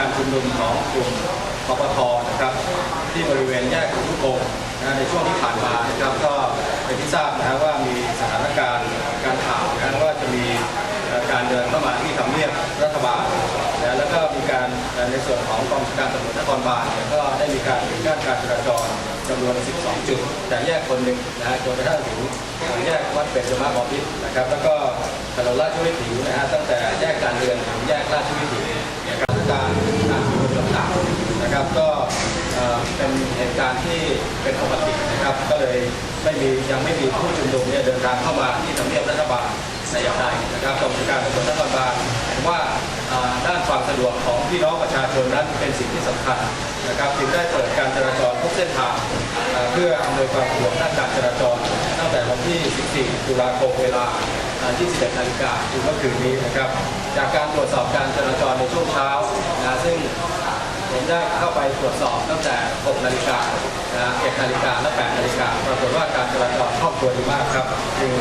การชุมนุมของกลุ่มปปทนะครับ ที่บริเวณแยกขุนทุพงนะในช่วงที่ผ่านมานะครับก็เป็นที่ทราบนะว่ามีสถานการณ์การข่าวนะว่าจะมีการเดินเข้ามาที่ทำเนียบรัฐบาลนะแล้วก็มีการในส่วนของกองการตำรวจนครบาลนะก็ได้มีการปิดกั้นการจราจรจำนวน 12 จุดแต่แยกคนหนึ่งนะฮะจนกระทั่งถึงแยกวัดเป็นจมาบอพิษนะครับ แล้วก็ถนนราชวิถีนะฮะตั้งแต่ ก็เป็นเหตุการณ์ที่เป็นปกตินะครับ ก็เลยไม่มียังไม่มีผู้ชุมนุมเนี่ยเดินทางเข้ามาที่ทำเนียบรัฐบาลในอย่างใดนะครับกองบัญชาการตำรวจนครบาลเห็นว่าด้านความสะดวกของพี่น้องประชาชนนั้นเป็นสิ่งที่สำคัญนะครับจึงได้เปิดการจราจรทุกเส้นทางเพื่ออำนวยความสะดวกด้านการจราจร ตั้งแต่วันที่ 14 ตุลาคมเวลาอ่า21นาฬิกาคือเมื่อคืนนี้นะครับ จากการตรวจสอบการจราจรในช่วงเช้านะซึ่ง ผมได้เข้าไปตรวจสอบตั้งแต่ 6 นาฬิกานะ7นาฬิกาและ 8 นาฬิกาปรากฏว่าการจราจรครอบครัวดีมากครับ